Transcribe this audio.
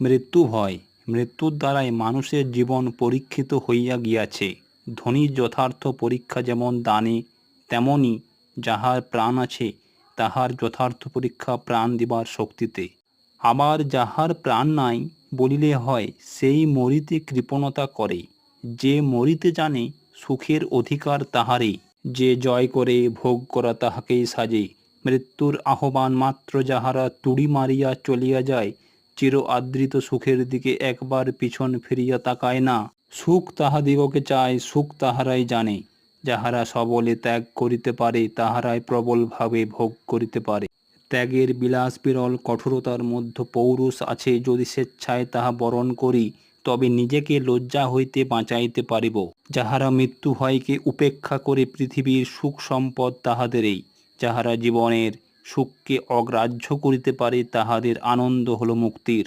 মৃত্যু হয় মৃত্যুর দ্বারাই মানুষের জীবন পরীক্ষিত হইয়া গিয়াছে। ধনীর যথার্থ পরীক্ষা যেমন দানে, তেমনি যাহার প্রাণ আছে, তাহার যথার্থ পরীক্ষা প্রাণ দিবার শক্তিতে। আবার যাহার প্রাণ নাই বলিলে হয়, সেই মরিতে কৃপণতা করে। যে মরিতে জানে, সুখের অধিকার তাহারে যে জয় করে, ভোগ করা তাহাকেই সাজে। মৃত্যুর আহ্বান মাত্র যাহারা তুড়ি মারিয়া চলিয়া যায় চির আদৃত সুখের দিকে একবার পিছন ফিরিয়া তাকায় না। সুখ তাহাদিগকে চায়, সুখ তাহারাই জানে। যাহারা সবলে ত্যাগ করিতে পারে, তাহারাই প্রবলভাবে ভোগ করিতে পারে। ত্যাগের বিলাস বিরল কঠোরতার মধ্য পৌরুষ আছে, যদি স্বেচ্ছায় তাহা বরণ করি, তবে নিজেকে লজ্জা হইতে বাঁচাইতে পারিব। যাহারা মৃত্যু ভয়কে উপেক্ষা করে পৃথিবীর সুখ সম্পদ তাহাদেরই। যাহারা জীবনের সুখকে অগ্রাহ্য করিতে পারে তাহাদের আনন্দ হল মুক্তির।